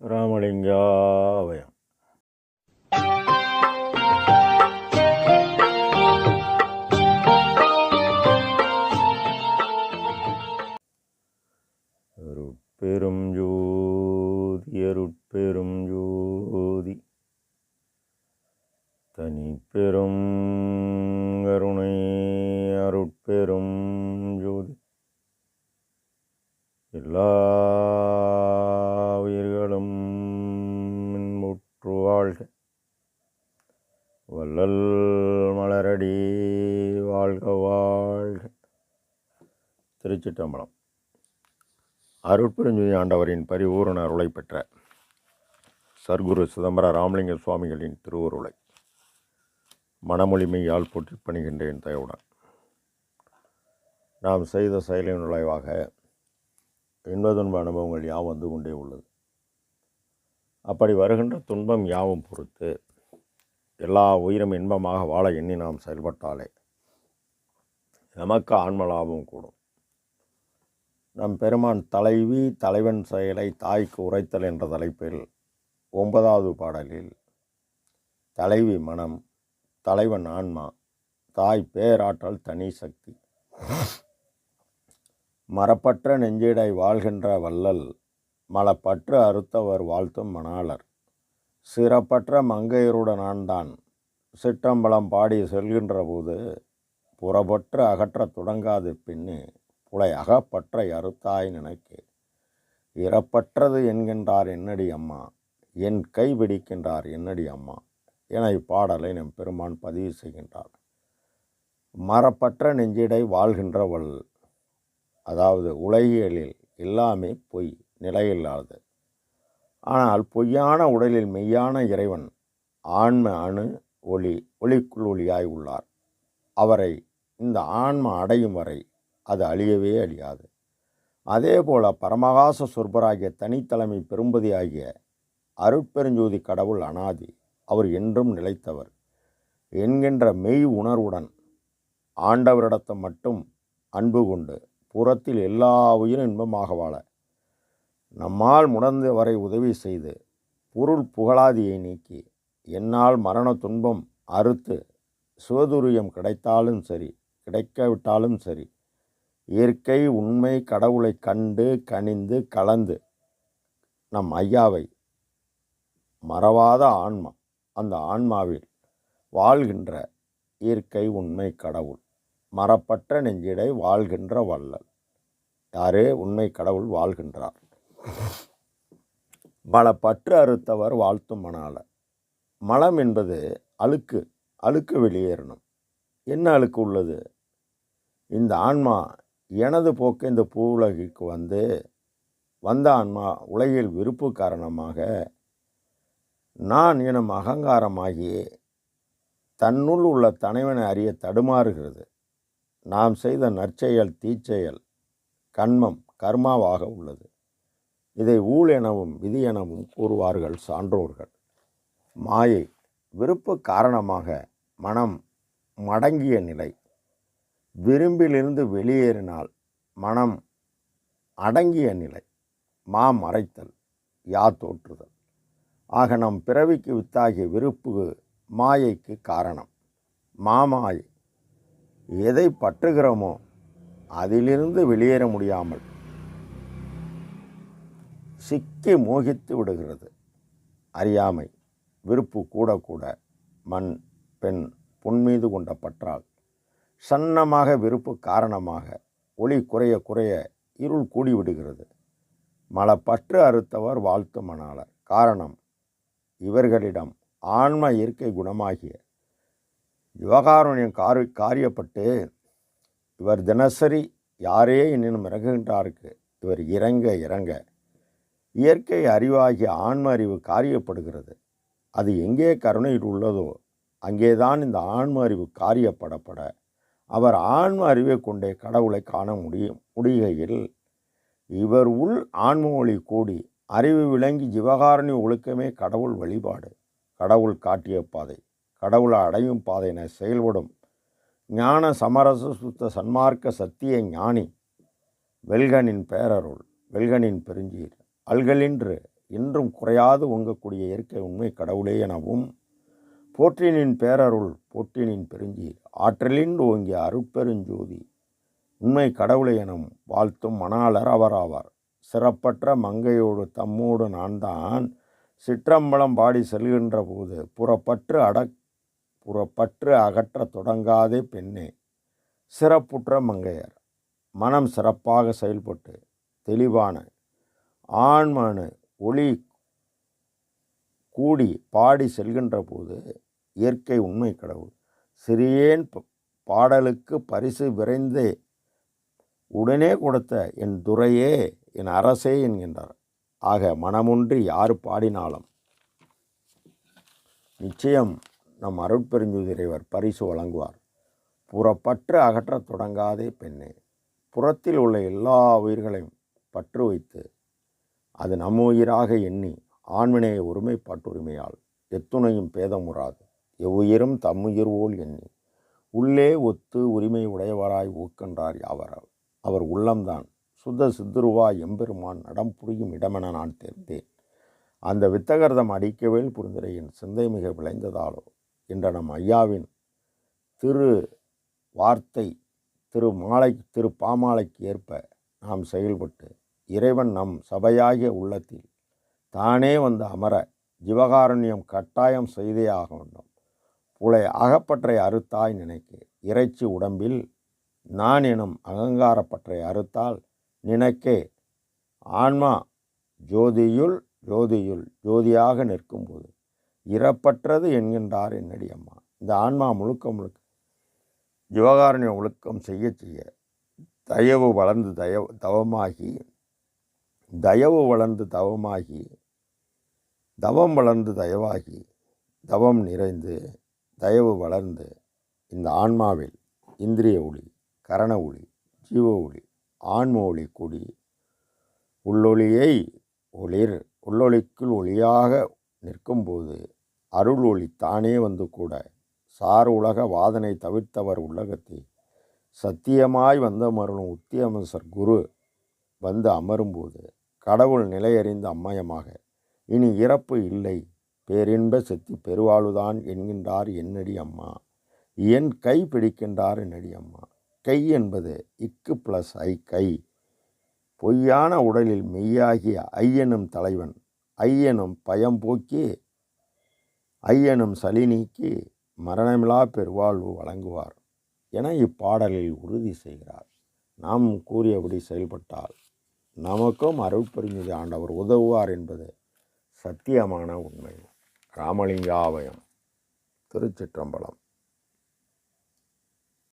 ராமலிங்காவயம். பெரும் ஜோதி அருட்பெரும் ஜோதி. தனி பெரும் திருச்சிட்டம்பலம் அருட்பெருஞ்சுதி ஆண்டவரின் பரிபூரண அருளை பெற்ற சர்க்குரு சிதம்பர ராமலிங்க சுவாமிகளின் திருவுருளை. மனமொழிமையால் போற்றி பணிகின்றேன் தயவுடன். நாம் செய்த செயலின் விளைவாக இன்பதுன்ப அனுபவங்கள் யாவும் வந்து கொண்டே உள்ளது. அப்படி வருகின்ற துன்பம் யாவும் பொறுத்து எல்லா உயிரும் இன்பமாக வாழ எண்ணி நாம் செயல்பட்டாலே நமக்கு ஆன்ம லாபம் கூடும். நம் பெருமான் தலைவி தலைவன் செயலை தாய்க்கு உரைத்தல் என்ற தலைப்பில் ஒன்பதாவது பாடலில் தலைவி மனம் தலைவன் ஆன்மா தாய் பேராற்றல் தனி சக்தி. மரப்பற்ற நெஞ்சிடை வாழ்கின்ற வள்ளல் மலப்பற்று அறுத்தவர் வாழ்த்தும் மணாளர். சிறப்பற்ற மங்கையருடன் ஆண்டான் சிற்றம்பலம் பாடி செல்கின்ற போது புறப்பற்று அகற்றத் தொடங்காது பின்னே புலை அகப்பற்ற அறுத்தாய் நினைக்கு. இறப்பற்றது என்கின்றார் என்னடி அம்மா? என் கை பிடிக்கின்றார் என்னடி அம்மா? என இப்பாடலை நம் பெருமான் பதிவு செய்கின்றார். மரப்பற்ற நெஞ்சிடை வாழ்கின்றவள். அதாவது உலகியலில் எல்லாமே பொய் நிலையில்லாதது. ஆனால் பொய்யான உடலில் மெய்யான இறைவன் ஆன்ம அணு ஒளி ஒளிக்குள் ஒளியாய் உள்ளார். அவரை இந்த ஆன்ம அடையும் வரை அது அழியவே அழியாது. அதே போல பரமகாச சொற்பராகிய தனித்தலைமை பெரும்பதியாகிய அருட்பெருஞ்சோதி கடவுள் அனாதி அவர் என்றும் நிலைத்தவர். என்கின்ற மெய் உணர்வுடன் ஆண்டவரிடத்தை மட்டும் அன்பு கொண்டு புறத்தில் எல்லா உயிரும் இன்பமாக வாழ நம்மால் முடந்த வரை உதவி செய்து பொருள் புகழாதியை நீக்கி என்னால் மரண துன்பம் அறுத்து சிவதுரியம் கிடைத்தாலும் சரி கிடைக்காவிட்டாலும் சரி இயற்கை உண்மை கடவுளை கண்டு கனிந்து கலந்து நம் ஐயாவை மறவாத ஆன்மா அந்த ஆன்மாவில் வாழ்கின்ற இயற்கை உண்மை கடவுள் மரப்பற்ற நெஞ்சிடை வாழ்கின்ற வள்ளல். யாரே உண்மை கடவுள் வாழ்கின்றார்? பல பற்று அறுத்தவர் வாழ்த்தும் மனால மலம் என்பது அழுக்கு அழுக்கு வெளியேறணும். என்ன அழுக்கு உள்ளது? இந்த ஆன்மா எனது போக்கு இந்த பூ உலகிற்கு வந்து வந்த ஆன்மா உலகில் விருப்பு காரணமாக நான் எனும் அகங்காரமாகி தன்னுள் உள்ள தனைவனை அறிய தடுமாறுகிறது. நாம் செய்த நற்செயல் தீச்செயல் கண்மம் கர்மாவாக உள்ளது. இதை ஊழ் எனவும் விதி எனவும் கூறுவார்கள் சான்றோர்கள். மாயை விருப்பு காரணமாக மனம் மடங்கிய நிலை. விரும்பிலிருந்து வெளியேறினால் மனம் அடங்கிய நிலை மா மறைத்தல் யா தோற்றுதல். ஆக நம் பிறவிக்கு வித்தாகிய விருப்பு மாயைக்கு காரணம். மாமாயை எதை பற்றுகிறோமோ அதிலிருந்து வெளியேற முடியாமல் சிக்கி மோகித்து விடுகிறது. அறியாமை விருப்பு கூட கூட மண் பெண் புன்மீது கொண்ட பற்றால் சன்னமாக விருப்பு காரணமாக ஒளி குறைய குறைய இருள் கூடிவிடுகிறது. பற்று அறுத்தவர் வாழ்த்து மணாளர். காரணம் இவர்களிடம் ஆன்ம இயற்கை குணமாகிய யுவகாருண்யம் காரி காரியப்பட்டு இவர் தினசரி யாரே என்னினும் இறங்குகின்றாருக்கு இவர் இறங்க இறங்க இயற்கை அறிவாகிய ஆன்ம அறிவு காரியப்படுகிறது. அது எங்கே கருணையில் உள்ளதோ அங்கேதான் இந்த ஆன்ம அறிவு காரியப்படப்பட அவர் ஆன்ம அறிவை கொண்டே கடவுளை காண முடியும் முடிகையில் இவர் உள் ஆன்ம ஒளி கூடி அறிவு விளங்கி ஜிவகாரணி ஒழுக்கமே கடவுள் வழிபாடு கடவுள் காட்டிய பாதை கடவுளை அடையும் பாதை என செயல்படும் ஞான சமரச சுத்த சன்மார்க்க சத்திய ஞானி வெல்கனின் பேரருள் வெல்கனின் பெருஞ்சீர் அல்கலின்று இன்றும் குறையாது ஒங்கக்கூடிய இயற்கை உண்மை கடவுளே எனவும் போற்றினின் பேரருள் போற்றினின் பெருஞ்சீர் ஆற்றலின் ஓங்கிய அருட்பெருஞ்சோதி உண்மை கடவுளை எனும் வாழ்த்தும் மணாளர் அவராவார். சிறப்பற்ற மங்கையோடு தம்மோடு நான் தான் சிற்றம்பலம் பாடி செல்கின்ற போது புறப்பற்று அடக் புறப்பற்று அகற்றத் தொடங்காதே பெண்ணே. சிறப்புற்ற மங்கையர் மனம் சிறப்பாக செயல்பட்டு தெளிவான ஆண்மனு ஒளி கூடி பாடி செல்கின்ற போது இயற்கை உண்மை கடவுள். சிறியேன் ப- பாடலுக்கு பரிசு விரைந்தே உடனே கொடுத்த என் துறையே என் அரசே என்கின்றார். ஆக மனமொன்றி யார் பாடினாலும் நிச்சயம் நம் அருட்பெருஞ்சுதிரைவர் பரிசு வழங்குவார். புறப்பற்று அகற்றத் தொடங்காதே பெண்ணே. புறத்தில் உள்ள எல்லா உயிர்களையும் பற்று வைத்து அது நம் உயிராக எண்ணி ஆண்மனைய ஒருமைப்பாட்டுரிமையால் எத்துணையும் பேதமுறாது எவ்வுயிரும் தம்முயிர் போல் எண்ணி உள்ளே ஒத்து உரிமை உடையவராய் ஊக்கின்றார் அவர் அவர் உள்ளம்தான். சுத்த சித்துருவா எம்பெருமான் நடம் புரியும் இடமென நான் தெரிந்தேன். அந்த வித்தகர்தம் அடிக்கவேல் புரிந்துரை என் சிந்தை மிக விளைந்ததாலோ? என்ற நம் ஐயாவின் திரு வார்த்தை திரு மாலை திரு பாமாலைக்கு ஏற்ப நாம் செயல்பட்டு இறைவன் நம் சபையாகிய உள்ளத்தில் தானே வந்து அமர ஜிவகாரண்யம் கட்டாயம் செய்தே ஆக வேண்டும். புலை அகப்பற்றை அறுத்தாய் நினைக்க. இறைச்சி உடம்பில் நான் எனும் அகங்காரப்பற்றை அறுத்தால் நினைக்கே. ஆன்மா ஜோதியுள் ஜோதியுள் ஜோதியாக நிற்கும்போது இறப்பற்றது என்கின்றார் என்னடி அம்மா. இந்த ஆன்மா முழுக்க முழுக்க ஜீவகாருண்ய ஒழுக்கம் செய்ய செய்ய தயவு வளர்ந்து தயவு தவமாகி தயவு வளர்ந்து தவமாகி தவம் வளர்ந்து தயவாகி தவம் நிறைந்து தயவு வளர்ந்து இந்த ஆன்மாவில் இந்திரிய ஒளி கரண ஒளி ஜீவ ஒளி ஆன்ம ஒளி கூடி உள்ளொளியை ஒளிர் உள்ளொளிக்குள் ஒளியாக நிற்கும்போது அருள் ஒளி தானே வந்து கூட சார் உலக வாதனை தவிர்த்தவர் உலகத்தை சத்தியமாய் வந்த மருளும் உத்தியமசர் குரு வந்து அமரும்போது கடவுள் நிலையறிந்த அம்மயமாக இனி இறப்பு இல்லை பேரின்ப செத்தி பெருவாளுதான் என்கின்றார் என்னடி அம்மா. என் கை பிடிக்கின்றார் என்னடி அம்மா. கை என்பது இக்கு ப்ளஸ் ஐ கை. பொய்யான உடலில் மெய்யாகிய ஐயனும் தலைவன் ஐயனும் பயம் போக்கி ஐயனும் சளி நீக்கி மரணமிலா பெருவாழ்வு வழங்குவார் என இப்பாடலில் உறுதி செய்கிறார். நாம் கூறியபடி செயல்பட்டால் நமக்கும் அருட்பெருஞ்சதி ஆண்டவர் உதவுவார் என்பது சத்தியமான உண்மை. ராமலிங்காவயம் திருச்சிற்றம்பலம்.